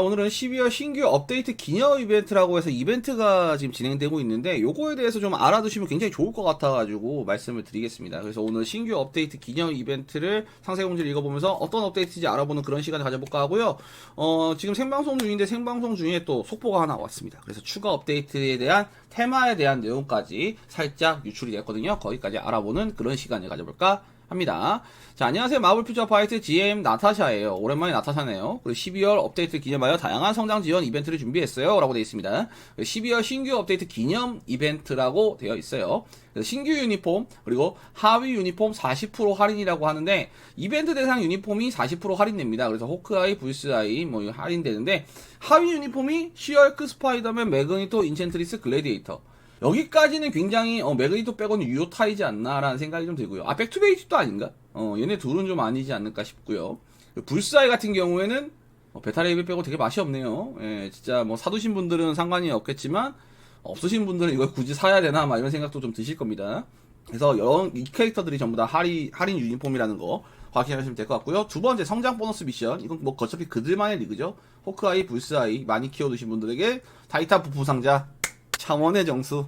오늘은 12월 신규 업데이트 기념 이벤트라고 해서 이벤트가 지금 진행되고 있는데 요거에 대해서 좀 알아두시면 굉장히 좋을 것 같아가지고 말씀을 드리겠습니다. 그래서 오늘 신규 업데이트 기념 이벤트를 상세 공지를 읽어보면서 어떤 업데이트인지 알아보는 그런 시간을 가져볼까 하고요. 어, 지금 생방송 중인데 생방송 중에 또 속보가 하나 왔습니다. 그래서 추가 업데이트에 대한 테마에 대한 내용까지 살짝 유출이 됐거든요. 거기까지 알아보는 그런 시간을 가져볼까 합니다. 자, 안녕하세요. 마블 퓨처 파이트 GM 나타샤예요. 오랜만에 나타샤네요. 그리고 12월 업데이트 기념하여 다양한 성장 지원 이벤트를 준비했어요. 라고 되어 있습니다. 12월 신규 업데이트 기념 이벤트라고 되어 있어요. 신규 유니폼, 그리고 하위 유니폼 40% 할인이라고 하는데, 이벤트 대상 유니폼이 40% 할인됩니다. 그래서 호크아이, 불스아이, 뭐, 할인되는데, 하위 유니폼이 시얼크, 스파이더맨, 매그니토, 인챈트리스, 글래디에이터. 여기까지는 굉장히 어, 매그니토 빼고는 유효타이지 않나라는 생각이 좀 들고요. 아 백투베이직도 아닌가? 어 얘네 둘은 좀 아니지 않을까 싶고요. 불사이 같은 경우에는 어, 베타레이블 빼고 되게 맛이 없네요. 예, 진짜 뭐 사두신 분들은 상관이 없겠지만 없으신 분들은 이걸 굳이 사야 되나 막 이런 생각도 좀 드실 겁니다. 그래서 여, 이 캐릭터들이 전부 다 할인, 할인 유니폼이라는 거 확인하시면 될 것 같고요. 두 번째 성장 보너스 미션. 이건 뭐 어차피 그들만의 리그죠. 호크아이, 불스아이 많이 키워두신 분들에게 타이탄 부품 상자 창원의 정수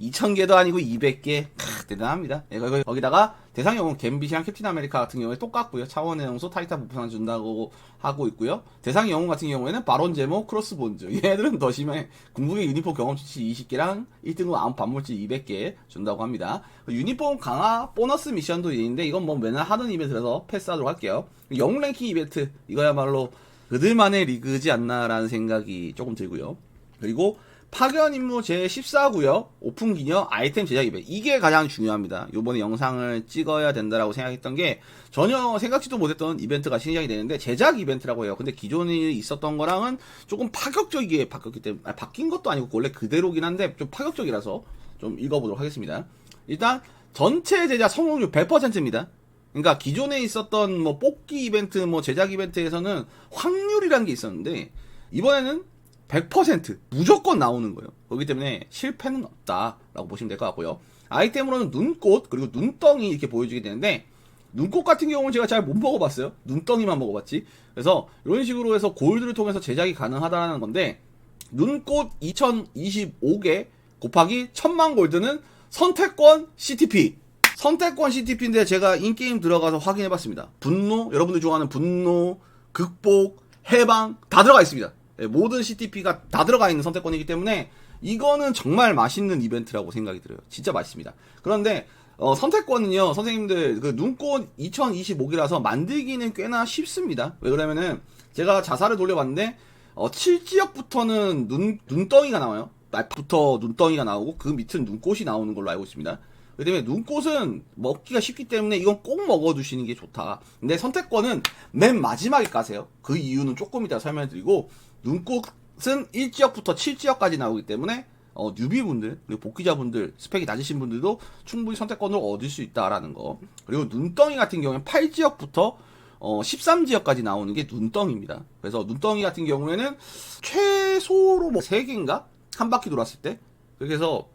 2000개도 아니고 200개. 크, 대단합니다. 예, 거기- 거기다가 대상 영웅 갬빗이랑 캡틴 아메리카 같은 경우에 똑같고요. 차원의 영수 타이탄 부품상 준다고 하고 있고요. 대상 영웅 같은 경우에는 바론 제모 크로스본즈. 얘네들은 더 심해. 궁극의 유니폼 경험치 20개랑 1등급 아무 반물질 200개 준다고 합니다. 유니폼 강화 보너스 미션도 있는데 이건 뭐 맨날 하는 이벤트라서 패스하도록 할게요. 영웅 랭킹 이벤트. 이거야말로 그들만의 리그지 않나라는 생각이 조금 들고요. 그리고 파견 임무 제14구역 오픈 기념 아이템 제작 이벤트 이게 가장 중요합니다. 요번에 영상을 찍어야 된다라고 생각했던 게 전혀 생각지도 못했던 이벤트가 시작이 되는데 제작 이벤트라고 해요. 근데 기존에 있었던 거랑은 조금 파격적이게 바뀌었기 때문에 아니, 바뀐 것도 아니고 원래 그대로긴 한데 좀 파격적이라서 좀 읽어보도록 하겠습니다. 일단 전체 제작 성공률 100%입니다. 그러니까 기존에 있었던 뭐 뽑기 이벤트, 뭐 제작 이벤트에서는 확률이라는 게 있었는데 이번에는 100% 무조건 나오는 거예요. 그렇기 때문에 실패는 없다라고 보시면 될 것 같고요. 아이템으로는 눈꽃 그리고 눈덩이 이렇게 보여주게 되는데 눈꽃 같은 경우는 제가 잘 못 먹어봤어요. 눈덩이만 먹어봤지. 그래서 이런 식으로 해서 골드를 통해서 제작이 가능하다는 건데 눈꽃 2025개 곱하기 1000만 골드는 선택권 CTP. 선택권 CTP인데 제가 인게임 들어가서 확인해봤습니다. 분노, 여러분들 좋아하는 분노, 극복, 해방 다 들어가 있습니다. 예, 모든 CTP가 다 들어가 있는 선택권이기 때문에 이거는 정말 맛있는 이벤트라고 생각이 들어요. 진짜 맛있습니다. 그런데 어, 선택권은요, 선생님들 그 눈꽃 2025기라서 만들기는 꽤나 쉽습니다. 왜 그러면은 제가 자살을 돌려봤는데 어, 7지역부터는 눈 눈덩이가 나와요. 날부터 눈덩이가 나오고 그 밑은 눈꽃이 나오는 걸로 알고 있습니다. 그렇기 때문에 눈꽃은 먹기가 쉽기 때문에 이건 꼭 먹어두시는 게 좋다. 근데 선택권은 맨 마지막에 까세요. 그 이유는 조금 이따 설명드리고 눈꽃은 1지역부터 7지역까지 나오기 때문에 어, 뉴비분들 그리고 복귀자분들 스펙이 낮으신 분들도 충분히 선택권을 얻을 수 있다라는 거. 그리고 눈덩이 같은 경우는 8지역부터 어, 13지역까지 나오는 게 눈덩이입니다. 그래서 눈덩이 같은 경우에는 최소로 뭐 3개인가? 한 바퀴 돌았을 때. 그래서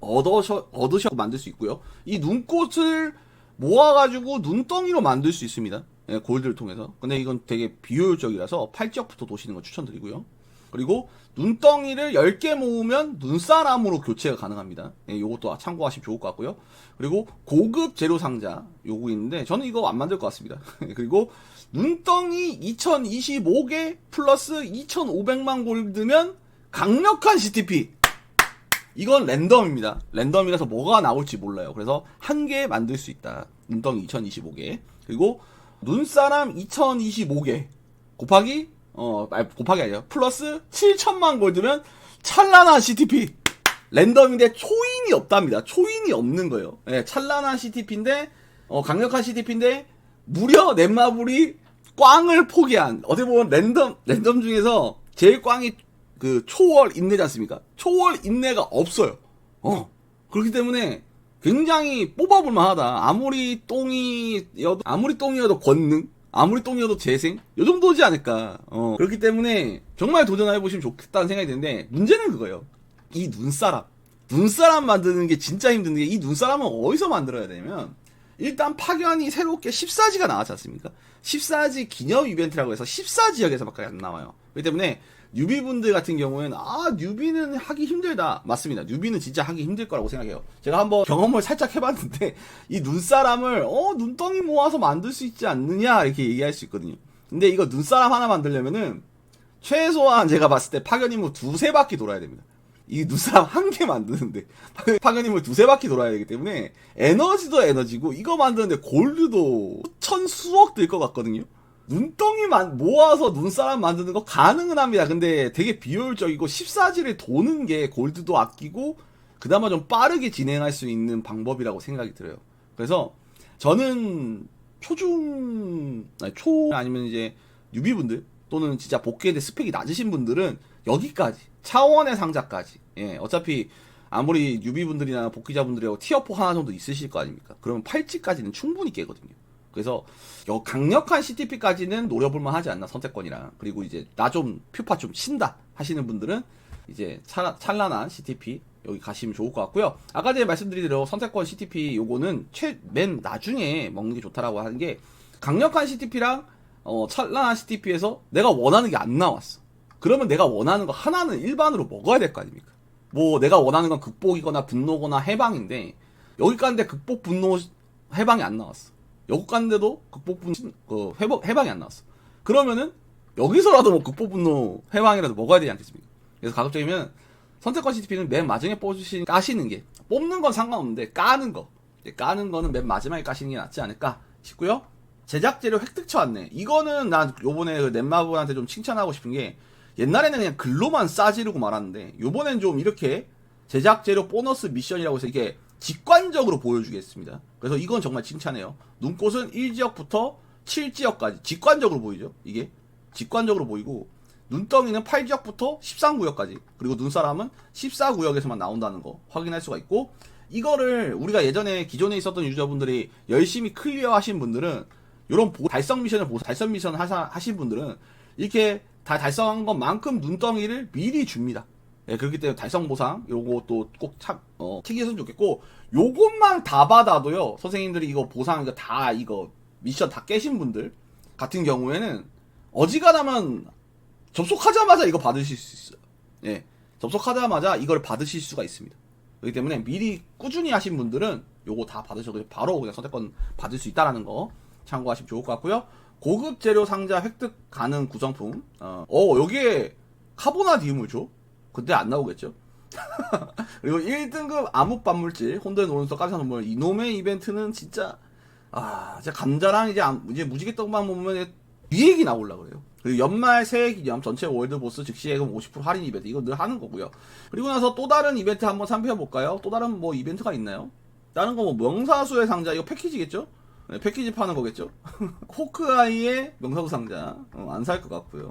얻으셔, 얻으셔 만들 수 있고요. 이 눈꽃을 모아가지고 눈덩이로 만들 수 있습니다. 예, 골드를 통해서. 근데 이건 되게 비효율적이라서 8지역부터 도시는 거 추천드리고요. 그리고 눈덩이를 10개 모으면 눈사람으로 교체가 가능합니다. 예, 요것도 참고하시면 좋을 것 같고요. 그리고 고급 재료 상자 요거 있는데 저는 이거 안 만들 것 같습니다. 그리고 눈덩이 2025개 플러스 2,500만 골드면 강력한 CTP 이건 랜덤입니다. 랜덤이라서 뭐가 나올지 몰라요. 그래서 한 개 만들 수 있다. 눈덩이 2025개. 그리고 눈사람 2025개. 곱하기, 어, 아니, 곱하기 아니에요. 플러스 7천만 골드면 찬란한 CTP. 랜덤인데 초인이 없답니다. 초인이 없는 거예요. 예, 찬란한 CTP인데, 어, 강력한 CTP인데, 무려 넷마블이 꽝을 포기한, 어떻게 보면 랜덤, 랜덤 중에서 제일 꽝이 그 초월 인내지 않습니까? 초월 인내가 없어요. 어. 그렇기 때문에 굉장히 뽑아볼 만하다. 아무리 똥이여도, 아무리 똥이어도 권능, 아무리 똥이어도 재생, 요 정도지 않을까. 어. 그렇기 때문에 정말 도전해 보시면 좋겠다는 생각이 드는데, 문제는 그거예요. 이 눈사람. 눈사람 만드는 게 진짜 힘든 게, 이 눈사람은 어디서 만들어야 되냐면, 일단 파견이 새롭게 14지가 나왔지 않습니까? 14지 기념 이벤트라고 해서 14지역에서밖에 안 나와요. 그렇기 때문에 뉴비분들 같은 경우에는 아 뉴비는 하기 힘들다. 맞습니다. 뉴비는 진짜 하기 힘들 거라고 생각해요. 제가 한번 경험을 살짝 해봤는데 이 눈사람을 어 눈덩이 모아서 만들 수 있지 않느냐 이렇게 얘기할 수 있거든요. 근데 이거 눈사람 하나 만들려면은 최소한 제가 봤을 때 파견임을 두세 바퀴 돌아야 됩니다. 이 눈사람 한 개 만드는데 파견임을 두세 바퀴 돌아야 되기 때문에 에너지도 에너지고 이거 만드는데 골드도 천 수억 들 것 같거든요 눈덩이만 모아서 눈사람 만드는 거 가능은 합니다. 근데 되게 비효율적이고 14지를 도는 게 골드도 아끼고 그나마 좀 빠르게 진행할 수 있는 방법이라고 생각이 들어요. 그래서 저는 초중 아니, 초 아니면 이제 유비분들 또는 진짜 복귀에 대해 스펙이 낮으신 분들은 여기까지 차원의 상자까지 예 어차피 아무리 유비분들이나 복귀자분들이라고 티어4 하나 정도 있으실 거 아닙니까? 그러면 팔찌까지는 충분히 깨거든요. 그래서 여 강력한 CTP까지는 노려볼만 하지 않나 선택권이랑 그리고 이제 나 좀 퓨파 좀 친다 하시는 분들은 이제 차, 찬란한 CTP 여기 가시면 좋을 것 같고요. 아까 전에 말씀드린 대로 선택권 CTP 요거는 최 맨 나중에 먹는 게 좋다라고 하는 게 강력한 CTP랑 어, 찬란한 CTP에서 내가 원하는 게 안 나왔어. 그러면 내가 원하는 거 하나는 일반으로 먹어야 될 거 아닙니까? 뭐 내가 원하는 건 극복이거나 분노거나 해방인데 여기 갔는데 극복 분노 해방이 안 나왔어. 여기 갔는데도 극복 분노 그 회복 해방이 안 나왔어. 그러면은 여기서라도 뭐 극복 분노 해방이라도 먹어야 되지 않겠습니까? 그래서 가급적이면 선택권 CTP는 맨 마지막에 뽑으시는 까시는 게 뽑는 건 상관없는데 까는 거 까는 거는 맨 마지막에 까시는 게 낫지 않을까 싶고요. 제작 재료 획득처 안내 이거는 난 요번에 그 넷마블한테 좀 칭찬하고 싶은 게 옛날에는 그냥 글로만 싸지르고 말았는데 요번엔 좀 이렇게 제작 재료 보너스 미션이라고 해서 이게 직관적으로 보여주겠습니다. 그래서 이건 정말 칭찬해요. 눈꽃은 1지역부터 7지역까지 직관적으로 보이죠. 이게 직관적으로 보이고 눈덩이는 8지역부터 13구역까지 그리고 눈사람은 14구역에서만 나온다는 거 확인할 수가 있고 이거를 우리가 예전에 기존에 있었던 유저분들이 열심히 클리어 하신 분들은 이런 달성 미션을 보고 달성 미션 하신 분들은 이렇게 다 달성한 것만큼 눈덩이를 미리 줍니다. 예, 그렇기 때문에 달성 보상 요것도 꼭 참, 어, 튀기셨으면 좋겠고 요것만 다 받아도요 선생님들이 이거 보상 이거 다 이거 미션 다 깨신 분들 같은 경우에는 어지간하면 접속하자마자 이거 받으실 수 있어요. 예, 접속하자마자 이걸 받으실 수가 있습니다. 그렇기 때문에 미리 꾸준히 하신 분들은 요거 다 받으셔도 바로 그냥 선택권 받을 수 있다라는 거 참고하시면 좋을 것 같고요. 고급 재료 상자 획득 가능 구성품. 어, 어 여기에 카보나디움을 줘? 근데 안 나오겠죠? 그리고 1등급 암흑 반물질 혼돈의 노른서 깜짝 놀 이놈의 이벤트는 진짜 아 진짜 감자랑 이제 암- 이제 무지개떡만 보면 위액이 나올라 그래요. 그리고 연말 새해 기념 전체 월드 보스 즉시 예금 50% 할인 이벤트 이거 늘 하는 거고요. 그리고 나서 또 다른 이벤트 한번 살펴볼까요? 또 다른 뭐 이벤트가 있나요? 다른 거 뭐 명사수의 상자 이거 패키지겠죠? 네, 패키지 파는 거겠죠? 호크아이의 명사수 상자 어, 안살 것 같고요.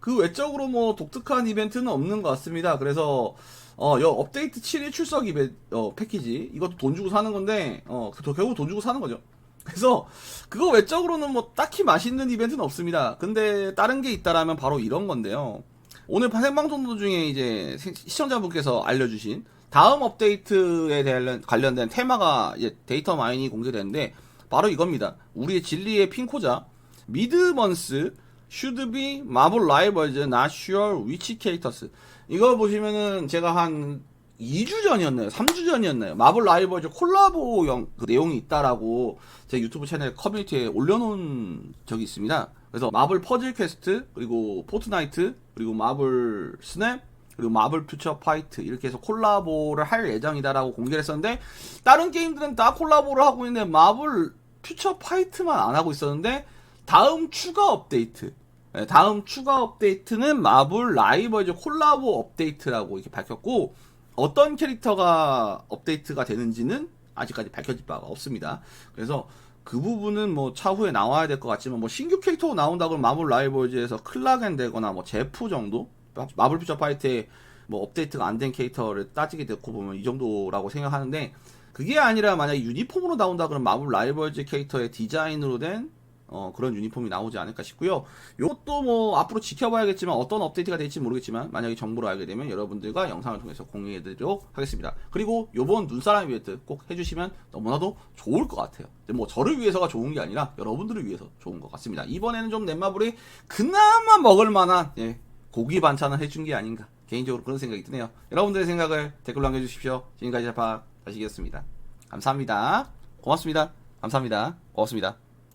그 외적으로 뭐 독특한 이벤트는 없는 것 같습니다. 그래서 어, 여 업데이트 7일 출석 이벤트 어, 패키지 이것도 돈 주고 사는 건데 어, 그- 결국 돈 주고 사는 거죠. 그래서 그거 외적으로는 뭐 딱히 맛있는 이벤트는 없습니다. 근데 다른 게 있다라면 바로 이런 건데요. 오늘 생방송 도중에 이제 시- 시청자분께서 알려주신 다음 업데이트에 대한 관련된 테마가 이제 데이터 마인이 공개되는데 바로 이겁니다. 우리의 진리의 핑코자 미드먼스 슈드비 마블 라이벌즈 나슈얼 위치 캐릭터스 이거 보시면은 제가 한 2주 전이었나요? 3주 전이었나요? 마블 라이벌즈 콜라보 영, 그 내용이 있다라고 제 유튜브 채널 커뮤니티에 올려놓은 적이 있습니다. 그래서 마블 퍼즐 퀘스트, 그리고 포트나이트, 그리고 마블 스냅, 그리고 마블 퓨처 파이트 이렇게 해서 콜라보를 할 예정이다라고 공개를 했었는데 다른 게임들은 다 콜라보를 하고 있는데 마블 퓨처 파이트만 안 하고 있었는데 다음 추가 업데이트 네, 다음 추가 업데이트는 마블 라이벌즈 콜라보 업데이트라고 이렇게 밝혔고 어떤 캐릭터가 업데이트가 되는지는 아직까지 밝혀질 바가 없습니다. 그래서 그 부분은 뭐 차후에 나와야 될 것 같지만 뭐 신규 캐릭터가 나온다 그러면 마블 라이벌즈에서 클라겐 되거나 뭐 제프 정도 마블 퓨처 파이트에 뭐 업데이트가 안 된 캐릭터를 따지게 됐고 보면 이 정도라고 생각하는데 그게 아니라 만약에 유니폼으로 나온다 그러면 마블 라이벌즈 캐릭터의 디자인으로 된 어, 그런 유니폼이 나오지 않을까 싶고요. 이것도 뭐 앞으로 지켜봐야겠지만 어떤 업데이트가 될지 모르겠지만 만약에 정보를 알게 되면 여러분들과 영상을 통해서 공유해드리도록 하겠습니다. 그리고 요번 눈사람 이벤트 꼭 해주시면 너무나도 좋을 것 같아요. 뭐 저를 위해서가 좋은 게 아니라 여러분들을 위해서 좋은 것 같습니다. 이번에는 좀 넷마블이 그나마 먹을 만한 예, 고기 반찬을 해준 게 아닌가 개인적으로 그런 생각이 드네요. 여러분들의 생각을 댓글로 남겨주십시오. 지금까지 자파 다시겠습니다. 감사합니다. 고맙습니다. 감사합니다. 고맙습니다.